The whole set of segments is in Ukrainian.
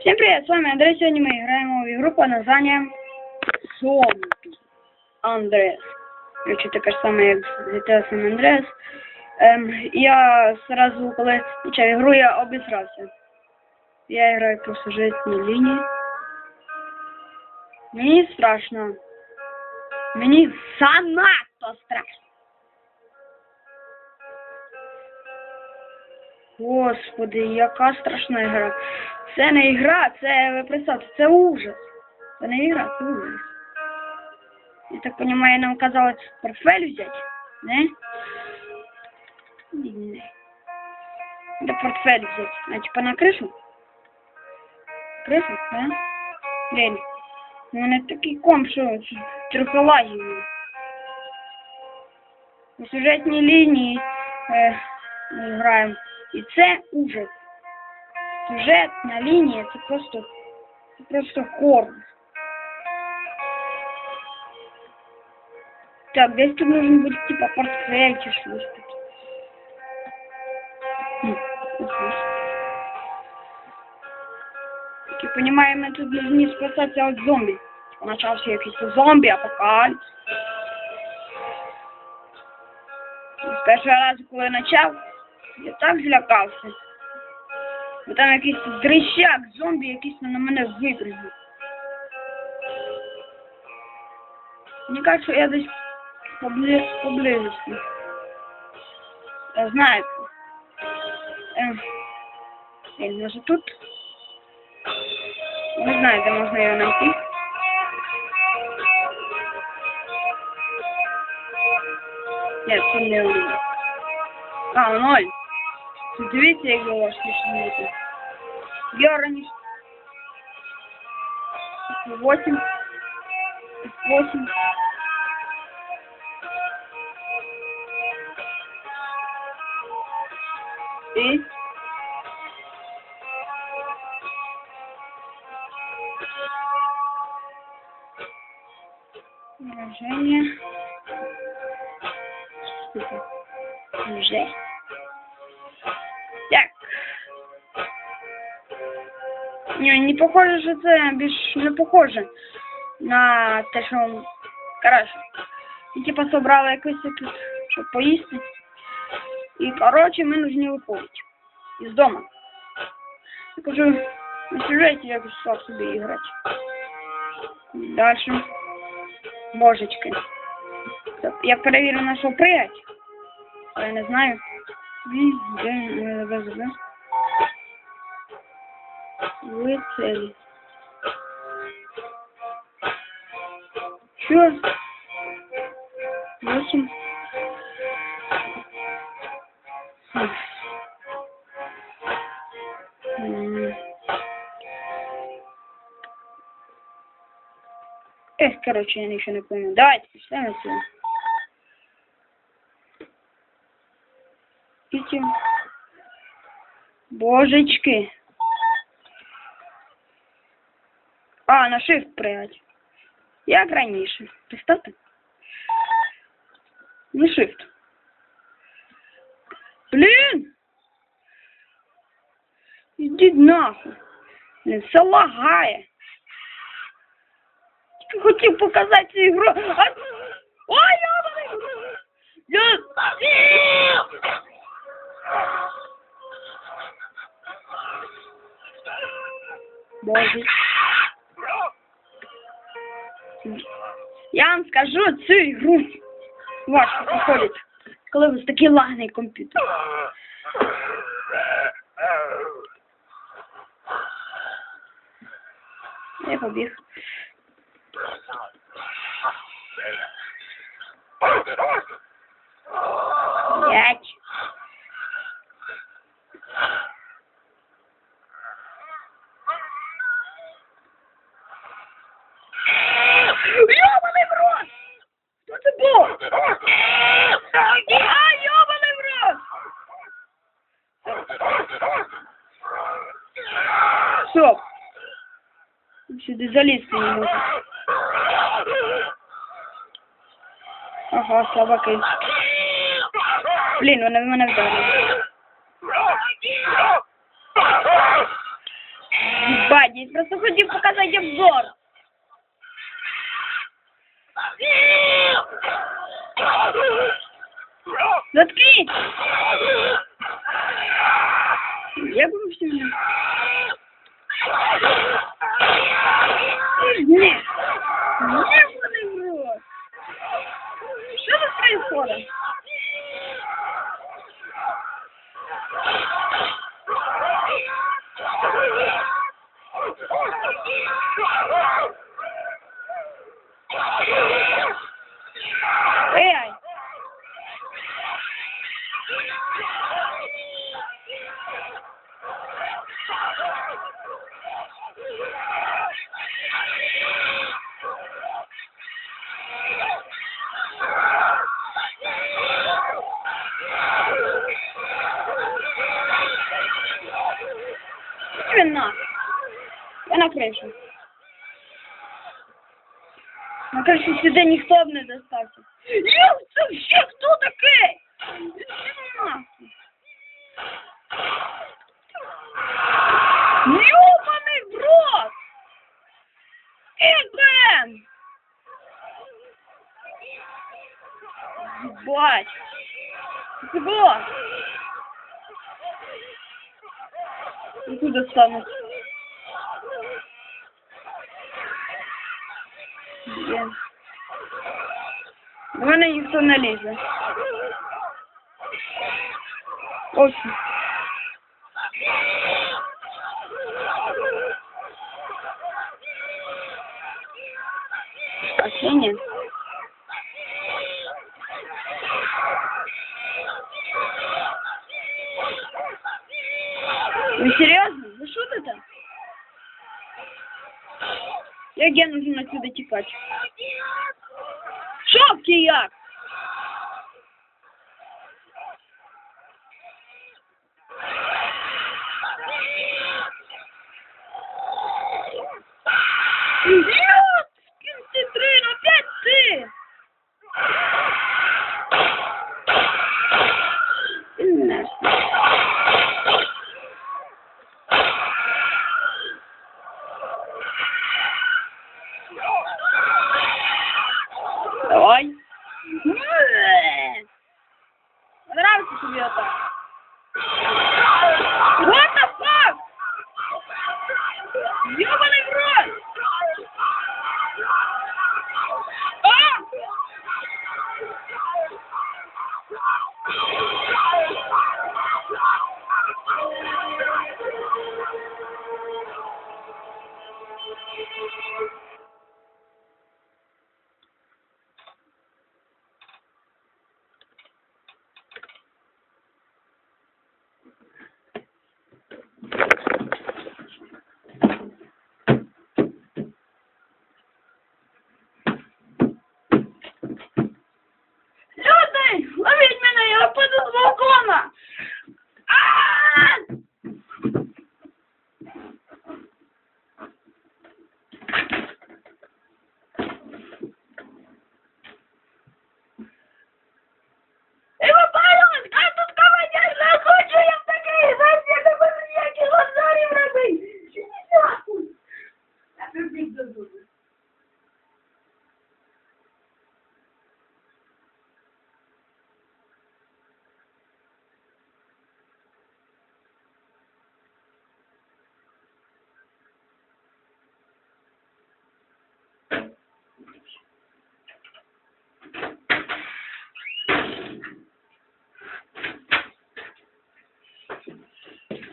Всем привет, с вами Андрей. Сегодня мы играем в игру под названием Зомби Андреас. Ж сама, як GTA San Andreas. Ем, я сразу, коли почав ігру, я обісрався. Я граю по сюжетній лінії. Мені страшно. Мені занадто страшно. Господи, яка страшна гра. Це не ігра, це ви представте, це ужас. Це не ігра, це ужас. Я так понимаю, нам казалось портфель взять, не? Не. Да портфель взять. А типа на крышу? Крышу, да? Блин. У мене такий комп, що трохи. У сюжетній лінії е, граємо. І це ужас. Сюжетна лінія це просто, це просто хоррор. Так, десь тут должен бути типа портфель чи щось ось ось. Я понимаю, ми тут должны спасатися від зомбі. Почався якийсь зомбі, апокаліпс. З першого разу, коли почав, я так злякався. Бо там якийсь дрищак, зомбі якийсь на мене випрыгнув. Мені кажуть, що я десь побли... поблизості. Я знаю. Ем. Він може тут? Не знаю, де можна його знайти. Ні, це не він. А, ноль. Тут Дивіться, як його смішнити. Я раніше. Восемь. Восемь. И. Выражение. Уже. Ні, не похоже, що це більш не похоже на те, що коротше. І типа собрали якось тут, щоб поїсти. І коротше ми нужні виходити із дома. Я кажу, на сюжеті якось так собі грати. Дальше. Божечки. Я перевірю на що пригать. Я не знаю. Везде, везде. Ви Восемь. Эх, короче, я ничего не понял. Давайте почитаем отсюда. Видите? Божечки. А, на shift пригать. Як раніше. Представте? Не shift. Блін! Ідіть нахуй. Блін, все лагає. Тільки хотів показати цю ігру. А... Ой, йобаний! Я... Боже. Я цю ігру. Важко проходить, коли у вас такий лагний комп'ютер. Я побіг. П'ять. Йобаний в рот! Що це було? А, йобаний в рот! Все. Сюди залізти не можу. Ага, слабаки. Блін, вони в мене вдарили. Бать, Я просто хотів показати обзор. Заткнись! Я буду все время. Не, не буду в рот. Что тут происходит? На кришу. На кришу сюди ніхто б не достався. Йоп, це ще хто такий? Іди нахуй. Ёбаный в рот! Ебен! Бать! Це було? І тут достануть. Є. До мене ніхто не лізе. Ось. А ще ні. Ви серйозно? Ви шутите? Як нужно отсюда тікати? Шовки як?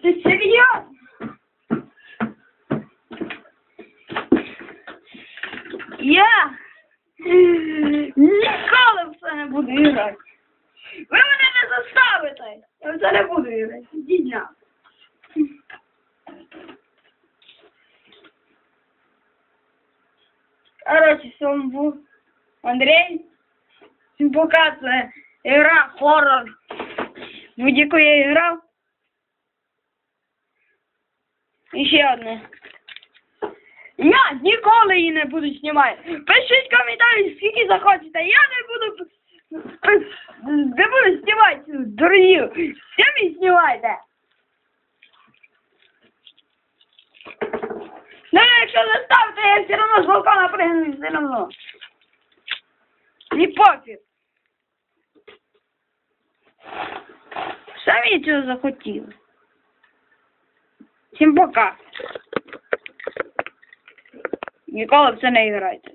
Ти серйозно? Я ніколи в це не буду грати. Ви мене не заставите. Я в це не буду грати. Дідня. Короче, вами був Андрій. Всім пока, це гра хоррор. В яку я грав. І ще одне. Я ніколи її не буду знімати. Пишіть коментарі, скільки захочете. Я не буду не буду знімати дурню. Самі знімайте. що заставте, я все одно з балкона пригну, все одно. Не пофіг. Самі цього захотіли. Всім пока. Ніколи в це не грайте.